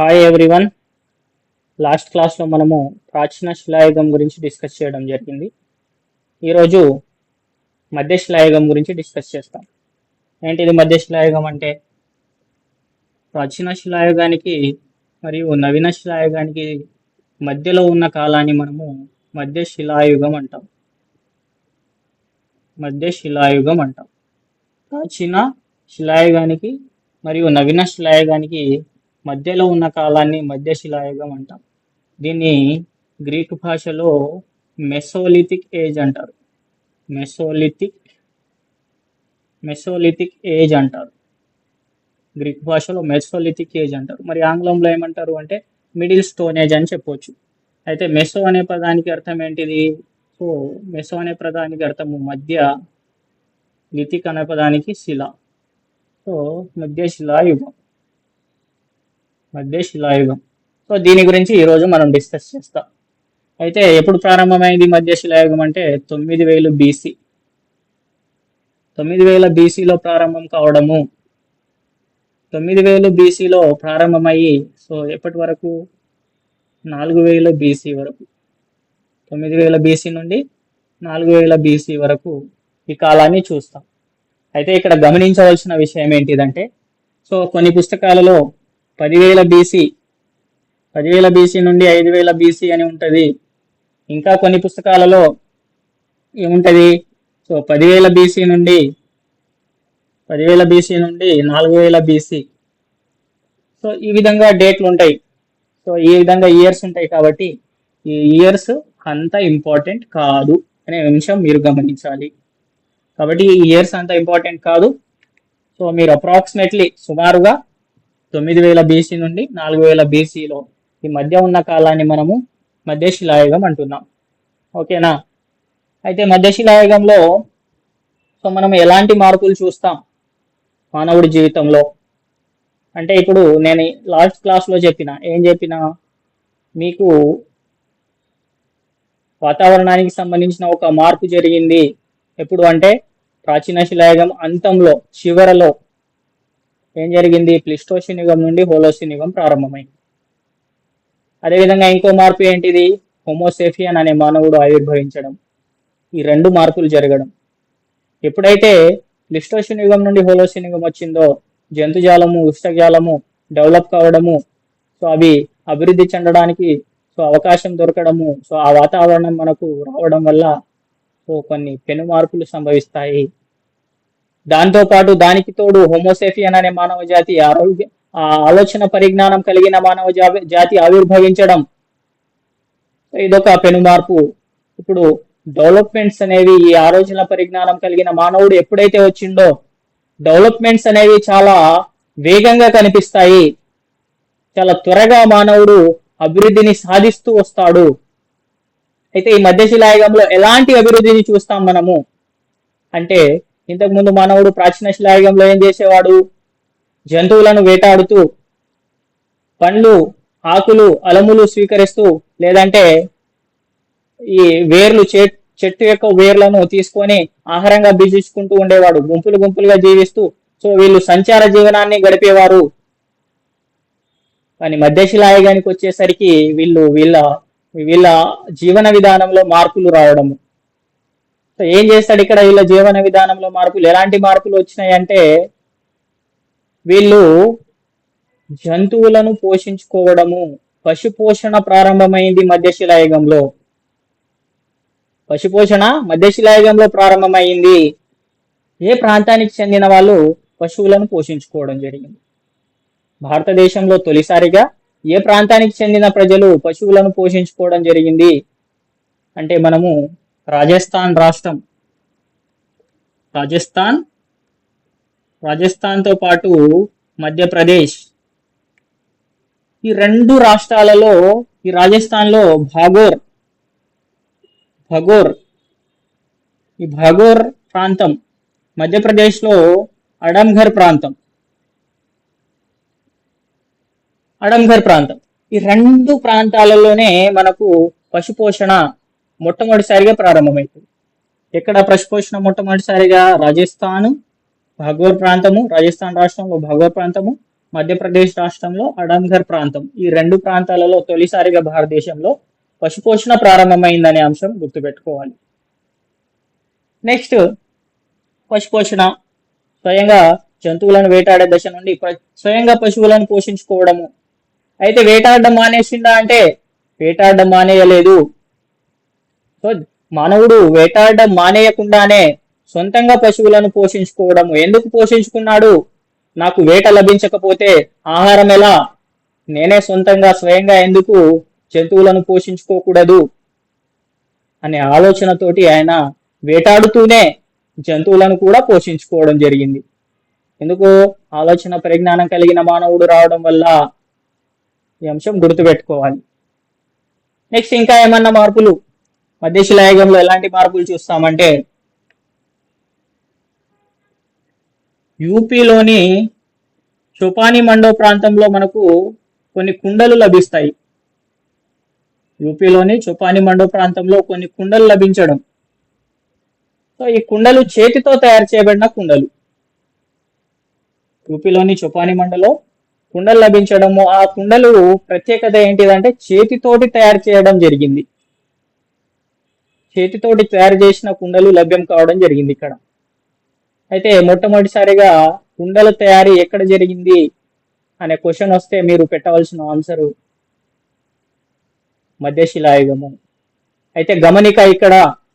Hi everyone last క్లాస్లో మనము ప్రాచీన శిలాయుగం గురించి డిస్కస్ చేయడం జరిగింది. ఈరోజు మధ్య శిలాయుగం గురించి డిస్కస్ చేస్తాం. ఏంటిది మధ్య శిలాయుగం అంటే? ప్రాచీన శిలాయుగానికి మరియు నవీన శిలాయుగానికి మధ్యలో ఉన్న కాలాన్ని మనము మధ్య శిలాయుగం అంటాం. మధ్య శిలాయుగం అంటాం. ప్రాచీన శిలాయుగానికి మరియు నవీన శిలాయుగానికి మధ్యలో ఉన్న కాలాన్ని మధ్యశిలాయుగం అంటాం. దీన్ని గ్రీక్ భాషలో మెసోలిథిక్ ఏజ్ అంటారు. మెసోలిథిక్ మెసోలిథిక్ ఏజ్ అంటారు. గ్రీక్ భాషలో మెసోలిథిక్ ఏజ్ అంటారు. మరి ఆంగ్లంలో ఏమంటారు అంటే మిడిల్ స్టోన్ ఏజ్ అని చెప్పొచ్చు. అయితే మెసో అనే పదానికి అర్థం ఏంటిది? సో మెసో అనే పదానికి అర్థము మధ్య లిథిక్ అనే పదానికి శిల. సో మధ్య శిలాయుగం మధ్య శిలాయుగం సో దీని గురించి ఈరోజు మనం డిస్కస్ చేస్తాం. అయితే ఎప్పుడు ప్రారంభమైంది మధ్య శిలాయుగం అంటే తొమ్మిది వేలు బీసీ. తొమ్మిది వేల బీసీలో ప్రారంభం కావడము. తొమ్మిది వేలు బీసీలో ప్రారంభమయ్యి సో ఎప్పటి వరకు? నాలుగు వేల బీసీ వరకు. తొమ్మిది వేల బీసీ నుండి నాలుగు వేల బీసీ వరకు ఈ కాలాన్ని చూస్తాం. అయితే ఇక్కడ గమనించవలసిన విషయం ఏంటిదంటే సో కొన్ని పుస్తకాలలో పదివేల బీసీ పదివేల బీసీ నుండి ఐదు వేల బీసీ అని ఉంటుంది. ఇంకా కొన్ని పుస్తకాలలో ఏముంటుంది? సో పదివేల బీసీ నుండి పదివేల బీసీ నుండి నాలుగు వేల బీసీ సో ఈ విధంగా డేట్లు ఉంటాయి. సో ఈ విధంగా ఇయర్స్ ఉంటాయి కాబట్టి ఈ ఇయర్స్ అంత ఇంపార్టెంట్ కాదు అనే అంశం మీరు గమనించాలి. కాబట్టి ఈ ఇయర్స్ అంత ఇంపార్టెంట్ కాదు. సో మీరు అప్రాక్సిమేట్లీ సుమారుగా తొమ్మిది వేల బీసీ నుండి నాలుగు వేల బీసీలో ఈ మధ్య ఉన్న కాలాన్ని మనము మధ్యశిలాయుగం అంటున్నాం. ఓకేనా? అయితే మధ్యశిలాయుగంలో సో మనం ఎలాంటి మార్పులు చూస్తాం మానవుడి జీవితంలో? అంటే ఇప్పుడు నేను లాస్ట్ క్లాస్లో చెప్పిన ఏం చెప్పిన? మీకు వాతావరణానికి సంబంధించిన ఒక మార్పు జరిగింది. ఎప్పుడు అంటే ప్రాచీన శిలాయుగం అంతంలో చివరలో ఏం జరిగింది? ప్లిస్టోసిన్ యుగం నుండి హోలోసిన్ యుగం ప్రారంభమైంది. అదేవిధంగా ఇంకో మార్పు ఏంటిది? హోమోసేఫియన్ అనే మానవుడు ఆవిర్భవించడం. ఈ రెండు మార్పులు జరగడం. ఎప్పుడైతే ప్లిస్టోసిన్ యుగం నుండి హోలోసిన్ యుగం వచ్చిందో జంతుజాలము ఉష్ణజాలము డెవలప్ కావడము సో అవి అభివృద్ధి చెందడానికి సో అవకాశం దొరకడము సో ఆ వాతావరణం మనకు రావడం వల్ల సో కొన్ని పెను మార్పులు సంభవిస్తాయి. దాంతో పాటు దానికి తోడు హోమోసేఫియన్ అనే మానవ జాతి ఆరోగ్య ఆ ఆలోచన పరిజ్ఞానం కలిగిన మానవ జాతి ఆవిర్భవించడం. ఇదొక పెను మార్పు ఇప్పుడు డెవలప్మెంట్స్ అనేవి ఈ ఆలోచన పరిజ్ఞానం కలిగిన మానవుడు ఎప్పుడైతే వచ్చిండో డెవలప్మెంట్స్ అనేవి చాలా వేగంగా కనిపిస్తాయి. చాలా త్వరగా మానవుడు అభివృద్ధిని సాధిస్తూ వస్తాడు. అయితే ఈ మధ్యశిలాయుగంలో ఎలాంటి అభివృద్ధిని చూస్తాం మనము? అంటే ఇంతకుముందు మానవుడు ప్రాచీన శిలాయుగంలో ఏం చేసేవాడు? జంతువులను వేటాడుతూ పండ్లు ఆకులు అలములు స్వీకరిస్తూ లేదంటే ఈ వేర్లు చె- చెట్టు యొక్క వేర్లను తీసుకొని ఆహారంగా భుజించుకుంటూ ఉండేవాడు. గుంపులు గుంపులుగా జీవిస్తూ సో వీళ్ళు సంచార జీవనాన్ని గడిపేవారు. కానీ మధ్యశిలాయుగానికి వచ్చేసరికి వీళ్ళు వీళ్ళ వీళ్ళ జీవన విధానంలో మార్పులు రావడము. సో ఏం చేస్తాడు ఇక్కడ వీళ్ళ జీవన విధానంలో మార్పులు? ఎలాంటి మార్పులు వచ్చినాయి అంటే వీళ్ళు జంతువులను పోషించుకోవడము పశు పోషణ ప్రారంభమైంది మధ్యశిలాయుగంలో పశుపోషణ మధ్యశిలాయుగంలో ప్రారంభమైంది. ఏ ప్రాంతానికి చెందిన వాళ్ళు పశువులను పోషించుకోవడం జరిగింది? భారతదేశంలో తొలిసారిగా ఏ ప్రాంతానికి చెందిన ప్రజలు పశువులను పోషించుకోవడం జరిగింది? అంటే మనము రాజస్థాన్ రాష్ట్రం. రాజస్థాన్ రాజస్థాన్తో పాటు మధ్యప్రదేశ్. ఈ రెండు రాష్ట్రాలలో ఈ రాజస్థాన్లో భాగోర్ భగోర్ ఈ భాగోర్ ప్రాంతం మధ్యప్రదేశ్లో అడంఘర్ ప్రాంతం. అడంఘర్ ప్రాంతం. ఈ రెండు ప్రాంతాలలోనే మనకు పశుపోషణ మొట్టమొదటిసారిగా ప్రారంభమవుతుంది ఎక్కడ పశుపోషణ మొట్టమొదటిసారిగా రాజస్థాన్ భగవర్ ప్రాంతము రాజస్థాన్ రాష్ట్రంలో భగవర్ ప్రాంతము మధ్యప్రదేశ్ రాష్ట్రంలో అడంఘర్ ప్రాంతం. ఈ రెండు ప్రాంతాలలో తొలిసారిగా భారతదేశంలో పశుపోషణ ప్రారంభమైందనే అంశం గుర్తుపెట్టుకోవాలి. నెక్స్ట్ పశుపోషణ. స్వయంగా జంతువులను వేటాడే దశ నుండి స్వయంగా పశువులను పోషించుకోవడము. అయితే వేటాడడం మానేసిందా అంటే వేటాడడం మానేయలేదు. సో మానవుడు వేటాడడం మానేయకుండానే సొంతంగా పశువులను పోషించుకోవడము ఎందుకు పోషించుకున్నాడు? నాకు వేట లభించకపోతే ఆహారం ఎలా? నేనే సొంతంగా స్వయంగా ఎందుకు జంతువులను పోషించుకోకూడదు? అనే ఆలోచనతోటి ఆయన వేటాడుతూనే జంతువులను కూడా పోషించుకోవడం జరిగింది. ఎందుకు ఆలోచన పరిజ్ఞానం కలిగిన మానవుడు రావడం వల్ల ఈ అంశం గుర్తుపెట్టుకోవాలి. నెక్స్ట్ ఇంకా ఏమన్నా మార్పులు? మధ్యశిలాయుగంలో ఎలాంటి మార్పులు చూస్తామంటే యూపీలోని చొపాని మండో ప్రాంతంలో మనకు కొన్ని కుండలు లభిస్తాయి. యూపీలోని చొపాని మండో ప్రాంతంలో కొన్ని కుండలు లభించడం. సో ఈ కుండలు చేతితో తయారు చేయబడిన కుండలు. యూపీలోని చొపాని మండలో కుండలు లభించడము. ఆ కుండలు ప్రత్యేకత ఏంటిదంటే చేతితోటి తయారు చేయడం జరిగింది. చేతితోటి తయారు చేసిన కుండలు లభ్యం కావడం జరిగింది ఇక్కడ. అయితే మొట్టమొదటిసారిగా కుండల తయారీ ఎక్కడ జరిగింది అనే క్వశ్చన్ వస్తే మీరు పెట్టవలసిన ఆన్సర్ మధ్యశిలాయుగము అయితే గమనిక ఇక్కడ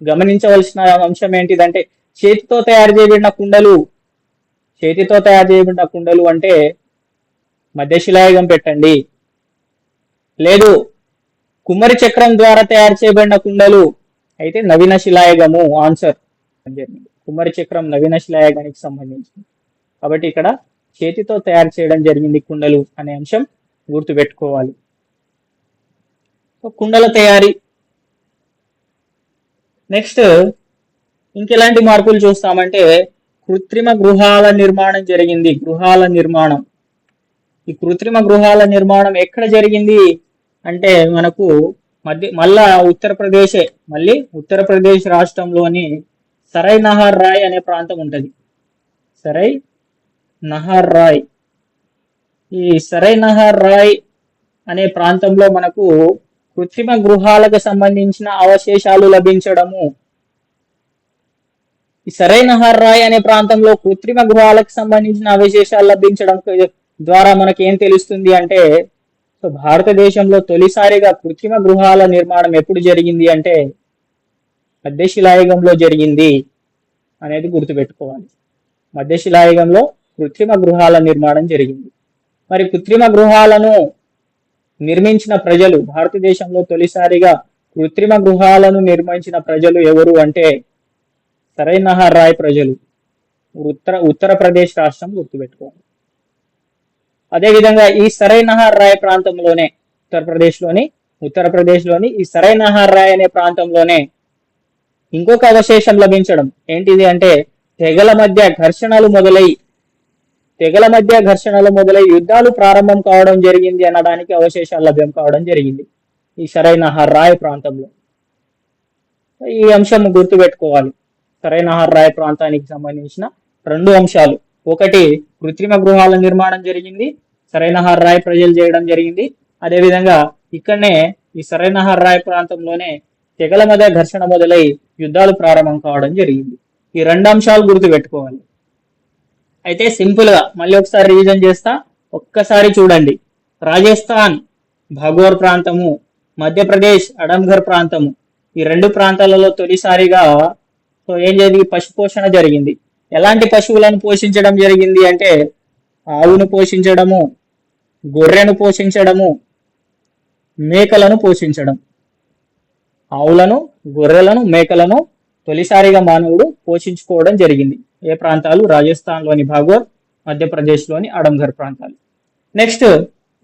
గమనించవలసిన అంశం ఏంటిదంటే చేతితో తయారు చేయబడిన కుండలు చేతితో తయారు చేయబడిన కుండలు అంటే మధ్యశిలాయుగం పెట్టండి. లేదు కుమ్మరి చక్రం ద్వారా తయారు చేయబడిన కుండలు అయితే నవీన శిలాయుగము ఆన్సర్ కుమ్మరి చక్రం నవీన శిలాయుగానికి సంబంధించింది. కాబట్టి ఇక్కడ చేతితో తయారు చేయడం జరిగింది కుండలు అనే అంశం గుర్తుపెట్టుకోవాలి. కుండల తయారీ. నెక్స్ట్ ఇంకెలాంటి మార్పులు చూస్తామంటే కృత్రిమ గృహాల నిర్మాణం జరిగింది. గృహాల నిర్మాణం. ఈ కృత్రిమ గృహాల నిర్మాణం ఎక్కడ జరిగింది? అంటే మనకు మధ్య మళ్ళా ఉత్తరప్రదేశే. మళ్ళీ ఉత్తరప్రదేశ్ రాష్ట్రంలోని సరై నహార్ రాయ్ అనే ప్రాంతం ఉంటుంది. సరై నహర్ రాయ్. ఈ సరై నహార్ రాయ్ అనే ప్రాంతంలో మనకు కృత్రిమ గృహాలకు సంబంధించిన అవశేషాలు లభించడము. ఈ సరైన రాయ్ అనే ప్రాంతంలో కృత్రిమ గృహాలకు సంబంధించిన అవశేషాలు లభించడం ద్వారా మనకి ఏం తెలుస్తుంది అంటే సో భారతదేశంలో తొలిసారిగా కృత్రిమ గృహాల నిర్మాణం ఎప్పుడు జరిగింది అంటే మధ్యశిలాయుగంలో జరిగింది అనేది గుర్తుపెట్టుకోవాలి. మధ్యశిలాయుగంలో కృత్రిమ గృహాల నిర్మాణం జరిగింది. మరి కృత్రిమ గృహాలను నిర్మించిన ప్రజలు భారతదేశంలో తొలిసారిగా కృత్రిమ గృహాలను నిర్మించిన ప్రజలు ఎవరు అంటే సరైన రాయ్ ప్రజలు. ఉత్తర ఉత్తరప్రదేశ్ రాష్ట్రం గుర్తుపెట్టుకోవాలి. అదేవిధంగా ఈ సరైనహార్ రాయ్ ప్రాంతంలోనే ఉత్తరప్రదేశ్లోని ఉత్తరప్రదేశ్లోని ఈ సరైనహార్ రాయ్ అనే ప్రాంతంలోనే ఇంకొక అవశేషం లభించడం ఏంటిది అంటే తెగల మధ్య ఘర్షణలు మొదలై తెగల మధ్య ఘర్షణలు మొదలై యుద్ధాలు ప్రారంభం కావడం జరిగింది అనడానికి అవశేషాలు లభ్యం కావడం జరిగింది ఈ సరైన రాయ్ ప్రాంతంలో. ఈ అంశం గుర్తుపెట్టుకోవాలి. సరైన రాయ్ ప్రాంతానికి సంబంధించిన రెండు అంశాలు. ఒకటి కృత్రిమ గృహాల నిర్మాణం జరిగింది. సరైన రాయ్ ప్రజలు చేయడం జరిగింది. అదేవిధంగా ఇక్కడనే ఈ సరైన హర్రాయ్ ప్రాంతంలోనే తెగల మధ్య ఘర్షణ మొదలై యుద్ధాలు ప్రారంభం కావడం జరిగింది. ఈ రెండు అంశాలు గుర్తుపెట్టుకోవాలి. అయితే సింపుల్గా మళ్ళీ ఒకసారి రివిజన్ చేస్తా. ఒక్కసారి చూడండి. రాజస్థాన్ భగోర్ ప్రాంతము మధ్యప్రదేశ్ అడంఘర్ ప్రాంతము ఈ రెండు ప్రాంతాలలో తొలిసారిగా సో ఏం జరిగింది? పశు పోషణ జరిగింది. ఎలాంటి పశువులను పోషించడం జరిగింది అంటే ఆవును పోషించడము గొర్రెను పోషించడము మేకలను పోషించడం. ఆవులను గొర్రెలను మేకలను తొలిసారిగా మానవుడు పోషించుకోవడం జరిగింది. ఏ ప్రాంతాలు? రాజస్థాన్లోని భాగోర్ మధ్యప్రదేశ్లోని అడంఘర్ ప్రాంతాలు. నెక్స్ట్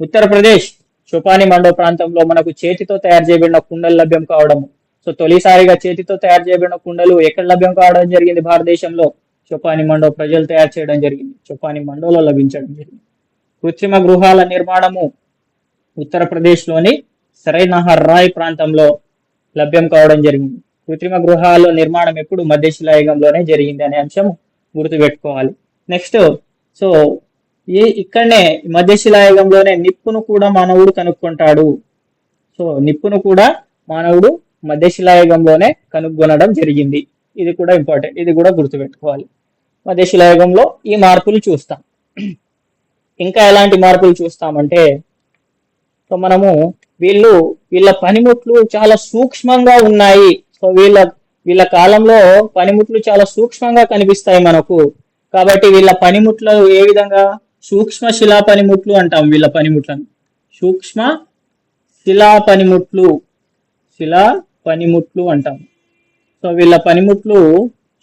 ఉత్తరప్రదేశ్. చొపాని మండో ప్రాంతంలో మనకు చేతితో తయారు చేయబడిన కుండలు లభ్యం కావడము. సో తొలిసారిగా చేతితో తయారు చేయబడిన కుండలు ఎక్కడ లభ్యం కావడం జరిగింది భారతదేశంలో? చొపాని మండో ప్రజలు తయారు చేయడం జరిగింది. చొపాని మండోలో లభించడం జరిగింది. కృత్రిమ గృహాల నిర్మాణము ఉత్తరప్రదేశ్లోని సరైనహర్ రాయ్ ప్రాంతంలో లభ్యం కావడం జరిగింది. కృత్రిమ గృహాల నిర్మాణం ఎప్పుడు మధ్యశిలాయుగంలోనే జరిగింది అనే అంశం గుర్తుపెట్టుకోవాలి. నెక్స్ట్ సో ఈ ఇక్కడనే మధ్యశిలాయుగంలోనే నిప్పును కూడా మానవుడు కనుక్కుంటాడు. సో నిప్పును కూడా మానవుడు మధ్యశిలాయుగంలోనే కనుగొనడం జరిగింది. ఇది కూడా ఇంపార్టెంట్. ఇది కూడా గుర్తుపెట్టుకోవాలి. మధ్యశిలాయుగంలో ఈ మార్పులు చూస్తాం. ఇంకా ఎలాంటి మార్పులు చూస్తామంటే సో మనము వీళ్ళు వీళ్ళ పనిముట్లు చాలా సూక్ష్మంగా ఉన్నాయి. సో వీళ్ళ వీళ్ళ కాలంలో పనిముట్లు చాలా సూక్ష్మంగా కనిపిస్తాయి మనకు. కాబట్టి వీళ్ళ పనిముట్లు ఏ విధంగా? సూక్ష్మ శిలా పనిముట్లు అంటాం వీళ్ళ పనిముట్లను. సూక్ష్మ శిలా పనిముట్లు శిలా పనిముట్లు అంటాం. సో వీళ్ళ పనిముట్లు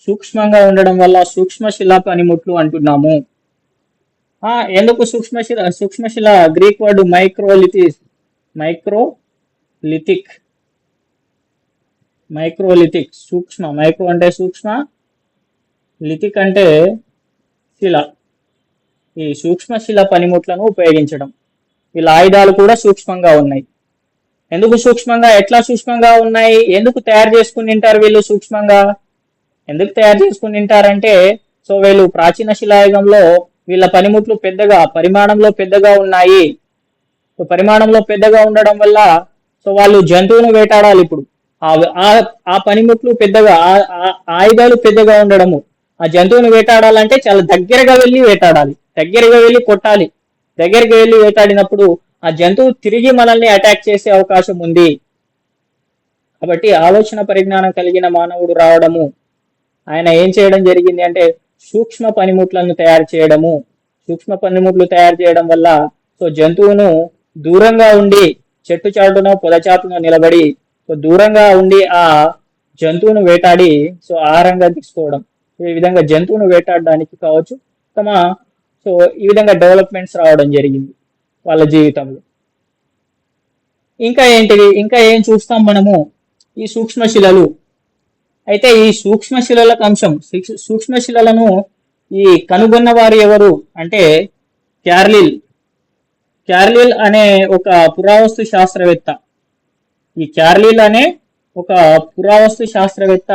సూక్ష్మంగా ఉండడం వల్ల సూక్ష్మశిల పనిముట్లు అంటున్నాము ఎందుకు సూక్ష్మశిల సూక్ష్మశిల Greek word microliths microlithic microlithic సూక్ష్మ మైక్రో అంటే సూక్ష్మ లిథిక్ అంటే శిల. ఈ సూక్ష్మ శిల పనిముట్లను ఉపయోగించడం. వీళ్ళ ఆయుధాలు కూడా సూక్ష్మంగా ఉన్నాయి. ఎందుకు సూక్ష్మంగా? ఎట్లా సూక్ష్మంగా ఉన్నాయి? ఎందుకు తయారు చేసుకుని ఉంటారు వీళ్ళు సూక్ష్మంగా? ఎందుకు తయారు చేసుకుని తింటారంటే సో వీళ్ళు ప్రాచీన శిలాయుగంలో వీళ్ళ పనిముట్లు పెద్దగా పరిమాణంలో పెద్దగా ఉన్నాయి. సో పరిమాణంలో పెద్దగా ఉండడం వల్ల సో వాళ్ళు జంతువును వేటాడాలి ఇప్పుడు. ఆ ఆ- పనిముట్లు పెద్దగా ఆ ఆయుధాలు పెద్దగా ఉండడము. ఆ జంతువును వేటాడాలంటే చాలా దగ్గరగా వెళ్ళి వేటాడాలి. దగ్గరగా వెళ్ళి కొట్టాలి. దగ్గరికి వెళ్ళి వేటాడినప్పుడు ఆ జంతువు తిరిగి మనల్ని అటాక్ చేసే అవకాశం ఉంది. కాబట్టి ఆలోచన పరిజ్ఞానం కలిగిన మానవుడు రావడము ఆయన ఏం చేయడం జరిగింది అంటే సూక్ష్మ పనిముట్లను తయారు చేయడము. సూక్ష్మ పనిముట్లు తయారు చేయడం వల్ల సో జంతువును దూరంగా ఉండి చెట్టు చాటునో పొదచాటునో నిలబడి సో దూరంగా ఉండి ఆ జంతువును వేటాడి సో ఆహారంగా తీసుకోవడం. ఈ విధంగా జంతువును వేటాడడానికి కావచ్చు తమ సో ఈ విధంగా డెవలప్మెంట్స్ రావడం జరిగింది వాళ్ళ జీవితంలో. ఇంకా ఏంటిది? ఇంకా ఏం చూస్తాం మనము? ఈ సూక్ష్మ శిలలు అయితే ఈ సూక్ష్మశిలలకు అంశం సూక్ష్మ సూక్ష్మశిలలను ఈ కనుగొన్న వారు ఎవరు అంటే క్యార్లిల్. క్యార్లిల్ అనే ఒక పురావస్తు శాస్త్రవేత్త. ఈ క్యార్లిల్ అనే ఒక పురావస్తు శాస్త్రవేత్త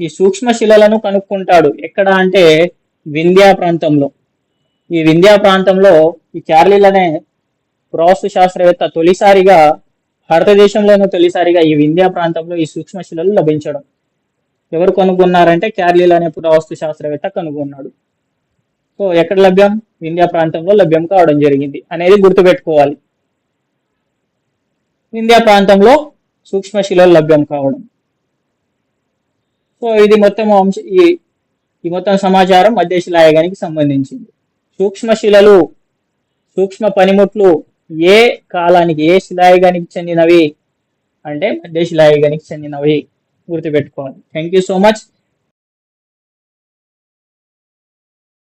ఈ సూక్ష్మశిలలను కనుక్కుంటాడు. ఎక్కడ అంటే వింధ్యా ప్రాంతంలో. ఈ వింధ్యా ప్రాంతంలో ఈ క్యార్లిల్ అనే పురావస్తు శాస్త్రవేత్త తొలిసారిగా భారతదేశంలోనూ తొలిసారిగా ఈ వింధ్యా ప్రాంతంలో ఈ సూక్ష్మశిలలు లభించడం. ఎవరు కనుగొన్నారంటే క్యార్లిల్ అనే పురావస్తు శాస్త్రవేత్త కనుగొన్నాడు. సో ఎక్కడ లభ్యం? వింధ్యా ప్రాంతంలో లభ్యం కావడం జరిగింది అనేది గుర్తుపెట్టుకోవాలి. వింధ్యా ప్రాంతంలో సూక్ష్మశిలలు లభ్యం కావడం. సో ఇది మొత్తం అంశ ఈ ఈ మొత్తం సమాచారం మధ్యశిలాయుగానికి సంబంధించింది. సూక్ష్మశిలలు సూక్ష్మ పనిముట్లు ఏ కాలానికి ఏ శిలాయుగానికి చెందినవి? అంటే మధ్యశిలాయుగానికి చెందినవి. గుర్తుపెట్టుకోవాలి థ్యాంక్ యూ సో మచ్